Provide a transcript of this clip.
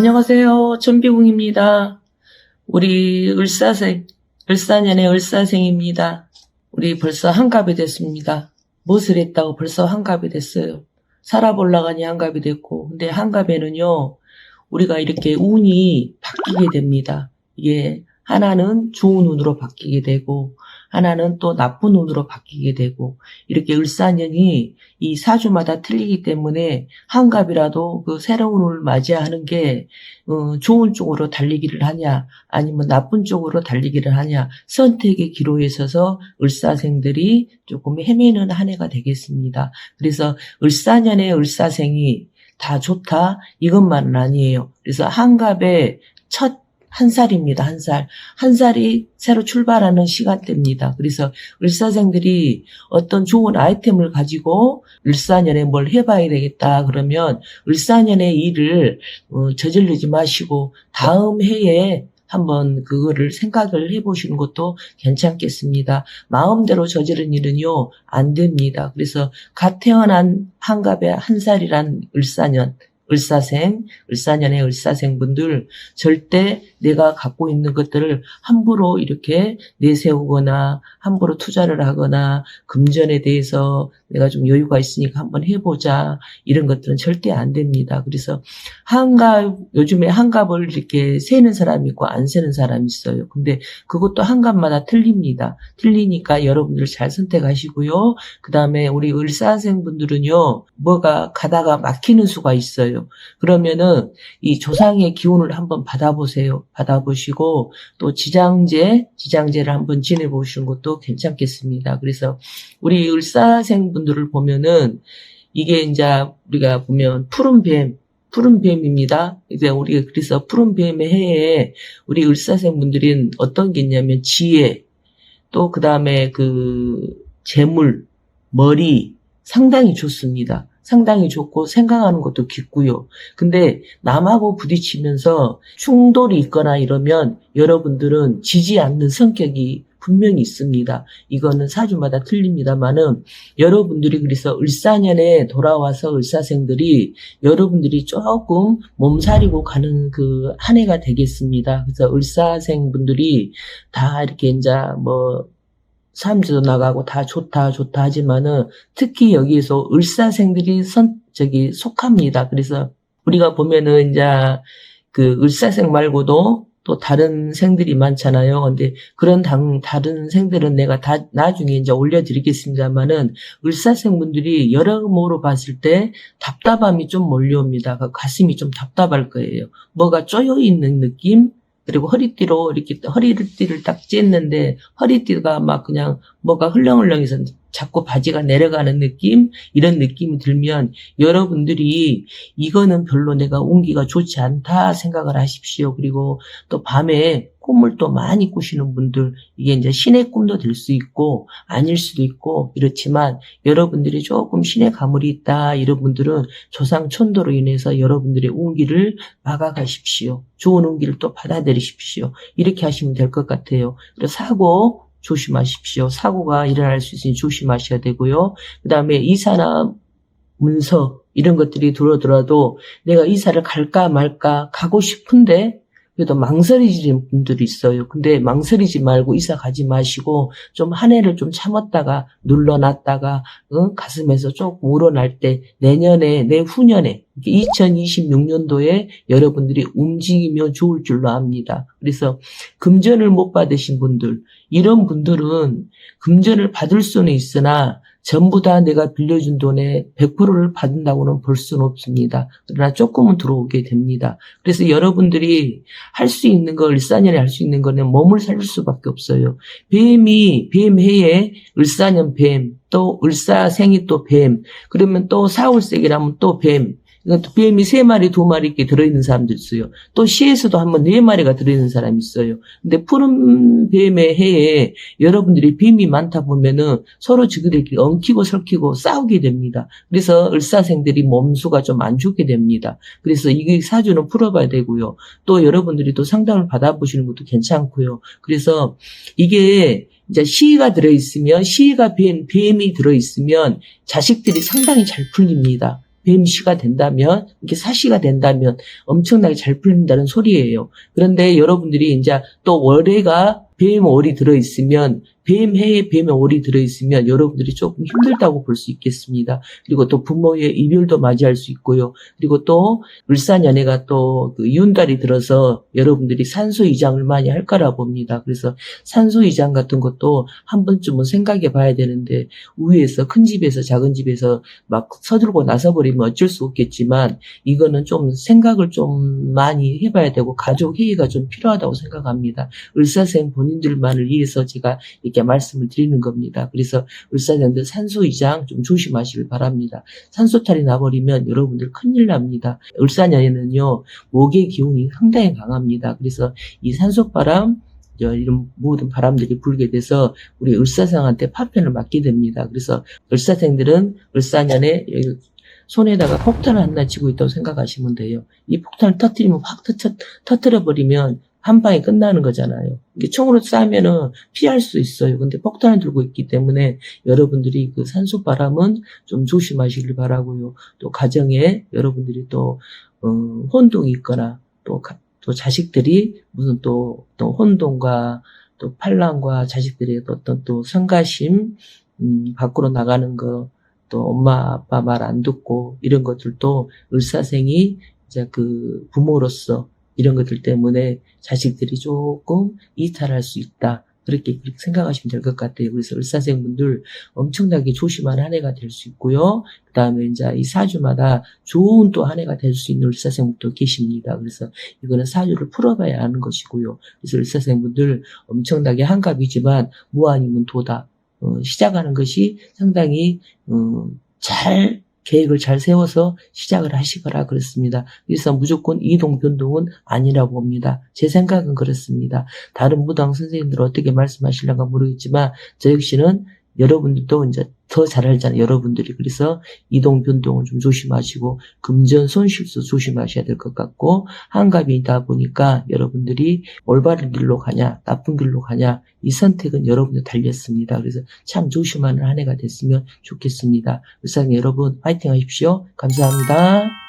안녕하세요. 전비궁입니다. 우리 을사생, 을사년의 을사생입니다. 우리 벌써 한갑이 됐습니다. 무엇을 했다고 벌써 한갑이 됐어요. 살아보려가니 한갑이 됐고, 근데 한갑에는요, 우리가 이렇게 운이 바뀌게 됩니다. 이게 하나는 좋은 운으로 바뀌게 되고, 하나는 또 나쁜 운으로 바뀌게 되고, 이렇게 을사년이 이 사주마다 틀리기 때문에 한갑이라도 그 새로운 운을 맞이하는 게 어, 좋은 쪽으로 달리기를 하냐 아니면 나쁜 쪽으로 달리기를 하냐 선택의 기로에 서서 을사생들이 조금 헤매는 한 해가 되겠습니다. 그래서 을사년의 을사생이 다 좋다 이것만은 아니에요. 그래서 한갑의 첫 한 살입니다. 한 살. 한 살이 새로 출발하는 시간대입니다. 그래서 을사생들이 어떤 좋은 아이템을 가지고 을사년에 뭘 해봐야 되겠다. 그러면 을사년의 일을 어, 저지르지 마시고 다음 해에 한번 그거를 생각을 해보시는 것도 괜찮겠습니다. 마음대로 저지른 일은요, 안 됩니다. 그래서 갓 태어난 한갑의 한 살이란 을사년, 을사생, 을사년의 을사생분들 절대 내가 갖고 있는 것들을 함부로 이렇게 내세우거나 함부로 투자를 하거나 금전에 대해서 내가 좀 여유가 있으니까 한번 해보자 이런 것들은 절대 안 됩니다. 그래서 한갑 요즘에 한갑을 이렇게 세는 사람이 있고 안 세는 사람이 있어요. 근데 그것도 한갑마다 틀립니다. 틀리니까 여러분들 잘 선택하시고요. 그 다음에 우리 을사생분들은요 뭐가 가다가 막히는 수가 있어요. 그러면은 이 조상의 기운을 한번 받아보세요. 받아보시고 또 지장제, 지장제를 한번 지내보시는 것도 괜찮겠습니다. 그래서 우리 을사생 분들을 보면은 이게 이제 우리가 보면 푸른 뱀, 푸른 뱀입니다. 이제 우리 그래서 푸른 뱀의 해에 우리 을사생 분들은 어떤 게 있냐면 지혜, 또 그 다음에 그 재물, 머리 상당히 좋습니다. 상당히 좋고 생각하는 것도 깊고요. 근데 남하고 부딪히면서 충돌이 있거나 이러면 여러분들은 지지 않는 성격이 분명히 있습니다. 이거는 사주마다 틀립니다만은 여러분들이 그래서 을사년에 돌아와서 을사생들이 여러분들이 조금 몸살이고 가는 그 한 해가 되겠습니다. 그래서 을사생 분들이 다 이렇게 이제 뭐 사람들도 나가고 다 좋다 좋다 하지만은 특히 여기에서 을사생들이 선 저기 속합니다. 그래서 우리가 보면은 이제 그 을사생 말고도 또 다른 생들이 많잖아요. 근데 그런 당, 다른 생들은 내가 다 나중에 이제 올려드리겠습니다만은 을사생 분들이 여러모로 봤을 때 답답함이 좀 몰려옵니다. 그 가슴이 좀 답답할 거예요. 뭐가 쪼여 있는 느낌? 그리고 허리띠로 이렇게 허리띠를 딱 쬐는데 허리띠가 막 그냥 뭐가 흘렁흘렁해서 자꾸 바지가 내려가는 느낌 이런 느낌이 들면 여러분들이 이거는 별로 내가 운기가 좋지 않다 생각을 하십시오. 그리고 또 밤에 꿈을 또 많이 꾸시는 분들 이게 이제 신의 꿈도 될 수 있고 아닐 수도 있고 이렇지만 여러분들이 조금 신의 가물이 있다 이런 분들은 조상 천도로 인해서 여러분들의 운기를 막아가십시오. 좋은 운기를 또 받아들이십시오. 이렇게 하시면 될 것 같아요. 그래서 사고 조심하십시오. 사고가 일어날 수 있으니 조심하셔야 되고요. 그 다음에 이사나 문서 이런 것들이 들어오더라도 내가 이사를 갈까 말까 가고 싶은데 그래도 망설이지는 분들이 있어요. 근데 망설이지 말고 이사 가지 마시고 좀 한 해를 좀 참았다가 눌러놨다가 응? 가슴에서 조금 우러날 때 내년에 내후년에 2026년도에 여러분들이 움직이면 좋을 줄로 압니다. 그래서 금전을 못 받으신 분들 이런 분들은 금전을 받을 수는 있으나 전부 다 내가 빌려준 돈의 100%를 받는다고는 볼 수는 없습니다. 그러나 조금은 들어오게 됩니다. 그래서 여러분들이 할 수 있는 거, 을사년에 할 수 있는 거는 몸을 살릴 수밖에 없어요. 뱀이, 뱀해에 을사년 뱀, 또 을사생이 또 뱀, 그러면 또 사월색이라면 또 뱀, 뱀이 세 마리, 두 마리 이렇게 들어있는 사람도 있어요. 또 시에서도 한번 네 마리가 들어있는 사람이 있어요. 근데 푸른 뱀의 해에 여러분들이 뱀이 많다 보면은 서로 지그들끼리 엉키고 설키고 싸우게 됩니다. 그래서 을사생들이 몸수가 좀 안 좋게 됩니다. 그래서 이게 사주는 풀어봐야 되고요. 또 여러분들이 또 상담을 받아보시는 것도 괜찮고요. 그래서 이게 이제 시가 들어있으면 시가 뱀, 뱀이 들어있으면 자식들이 상당히 잘 풀립니다. 뱀시가 된다면, 이게 사시가 된다면 엄청나게 잘 풀린다는 소리예요. 그런데 여러분들이 이제 또 월해가 뱀월이 들어있으면, 뱀해에 뱀월이 들어있으면 여러분들이 조금 힘들다고 볼 수 있겠습니다. 그리고 또 부모의 이별도 맞이할 수 있고요. 그리고 또 을사년해가 또 그 이운달이 들어서 여러분들이 산소 이장을 많이 할 거라 봅니다. 그래서 산소 이장 같은 것도 한 번쯤은 생각해 봐야 되는데 위에서 큰 집에서 작은 집에서 막 서들고 나서 버리면 어쩔 수 없겠지만 이거는 좀 생각을 좀 많이 해봐야 되고 가족 회의가 좀 필요하다고 생각합니다. 을사생 본인들만을 위해서 제가 이렇게 말씀을 드리는 겁니다. 그래서 을사년들 산소 이장 좀 조심하시길 바랍니다. 산소탈이 나버리면 여러분들 큰일 납니다. 을사년에는요 목의 기운이 상당히 강합니다. 그래서 이 산소바람 저 이런 모든 바람들이 불게 돼서 우리 을사생한테 파편을 맞게 됩니다. 그래서 을사생들은 을사년에 손에다가 폭탄을 하나 쥐고 있다고 생각하시면 돼요. 이 폭탄을 터뜨리면 확 터트, 터뜨려 버리면 한 방에 끝나는 거잖아요. 이게 총으로 쏴면은 피할 수 있어요. 근데 폭탄을 들고 있기 때문에 여러분들이 그 산소 바람은 좀 조심하시길 바라고요. 또 가정에 여러분들이 또 어, 혼동이 있거나 또, 가- 또 자식들이 무슨 또, 또 혼동과 또 반란과 자식들의 어떤 또 성가심, 음, 밖으로 나가는 거, 또 엄마 아빠 말 안 듣고 이런 것들도 을사생이 이제 그 부모로서 이런 것들 때문에 자식들이 조금 이탈할 수 있다. 그렇게, 그렇게 생각하시면 될 것 같아요. 그래서 을사생분들 엄청나게 조심한 한 해가 될 수 있고요. 그 다음에 이제 이 사주마다 좋은 또 한 해가 될 수 있는 을사생분도 계십니다. 그래서 이거는 사주를 풀어봐야 하는 것이고요. 그래서 을사생분들 엄청나게 한갑이지만 무아니면 도다. 어, 시작하는 것이 상당히 어, 잘 계획을 잘 세워서 시작을 하시거라 그렇습니다. 그래서 무조건 이동 변동은 아니라고 봅니다. 제 생각은 그렇습니다. 다른 무당 선생님들 어떻게 말씀하실런가 모르겠지만 저 역시는 여러분들도 이제 더 잘 알잖아요. 여러분들이 그래서 이동 변동을 좀 조심하시고 금전 손실도 조심하셔야 될 것 같고 한갑이다 보니까 여러분들이 올바른 길로 가냐 나쁜 길로 가냐 이 선택은 여러분들 달렸습니다. 그래서 참 조심하는 한 해가 됐으면 좋겠습니다. 울상 여러분 파이팅 하십시오. 감사합니다.